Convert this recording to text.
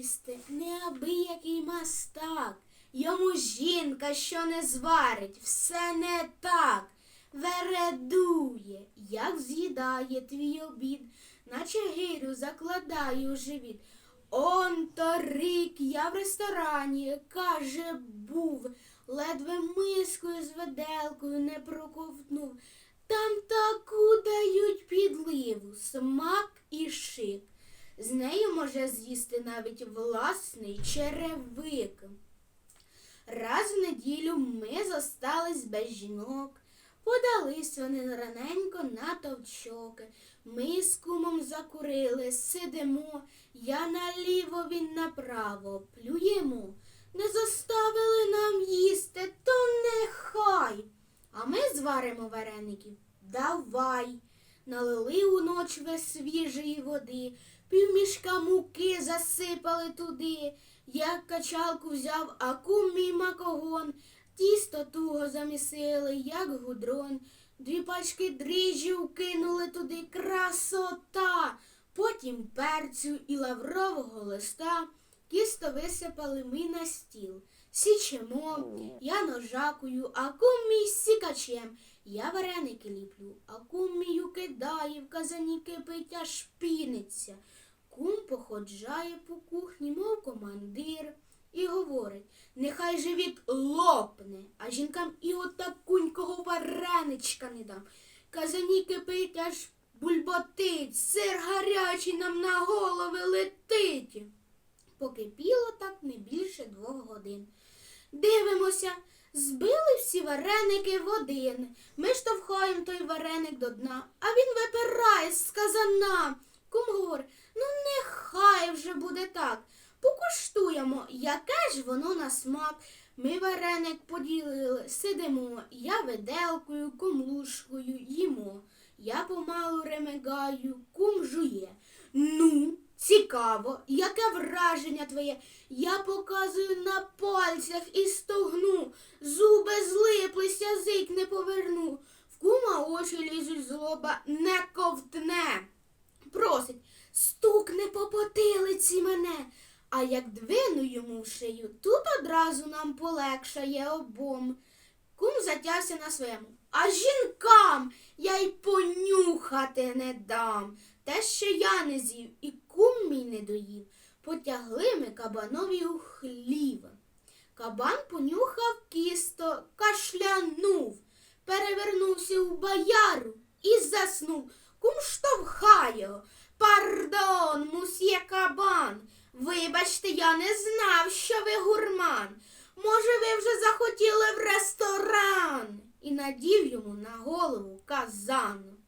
їсти, неабиякий мастак. Йому жінка, що не зварить, все не так. Вередує, як з'їдає твій обід, наче гирю закладає у живіт. Он торік я в ресторані, каже, був, ледве мискою з веделкою не проковтнув. Там таку дають підливу, смак і шик. З нею може з'їсти навіть власний черевик. Раз в неділю ми зостались без жінок. Подались вони раненько на товчоки. Ми з кумом закурили, сидимо, я наліво, він направо, плюємо. Не заставили нам їсти, то нехай. А ми зваримо вареників. Давай. Налили у ночве свіжої води, півмішка муки засипали туди. Я качалку взяв, а кум мій макогон. Тісто туго замісили, як гудрон. Дві пачки дріжджів кинули туди красота. Потім перцю і лаврового листа. Тісто висипали ми на стіл. Січемо, я ножакую, а кум мій сікачем. Я вареники ліплю, а кум мій кидає, в казані кипить, аж піниться. Кум походжає по кухні, мов командир, і говорить, нехай живіт лопне, а жінкам і отакунького вареничка не дам. Казані кипить, аж бульботить, сир гарячий нам на голови летить. Покипіло так не більше двох годин. Дивимося, збили всі вареники в один. Ми штовхаємо той вареник до дна, а він випирає з казана. Кум говорить, ну нехай вже буде так. Покуштуємо, яке ж воно на смак. Ми вареник поділили, сидимо, я виделкою, кум ложкою їмо. Я помалу ремигаю, кум жує. Ну, цікаво, яке враження твоє? Я показую на пальцях і стогну. Зуби злиплись, язик не поверну. В кума очі лізуть з лоба, не ковтне. Просить, стукне по потилиці мене. А як двину йому в шию, тут одразу нам полегшає обом. Кум затявся на своєму. А жінкам я й понюхати не дам. Те, що я не з'їв, і кум мій не доїв. Потягли ми кабанові у хлів. Кабан понюхав кісто, кашлянув, перевернувся у бояру і заснув. Кум штовхає його. Пардон, мусьє кабан. Вибачте, я не знав, що ви гурман. Може, ви вже захотіли в ресторан? І надів йому на голову казан.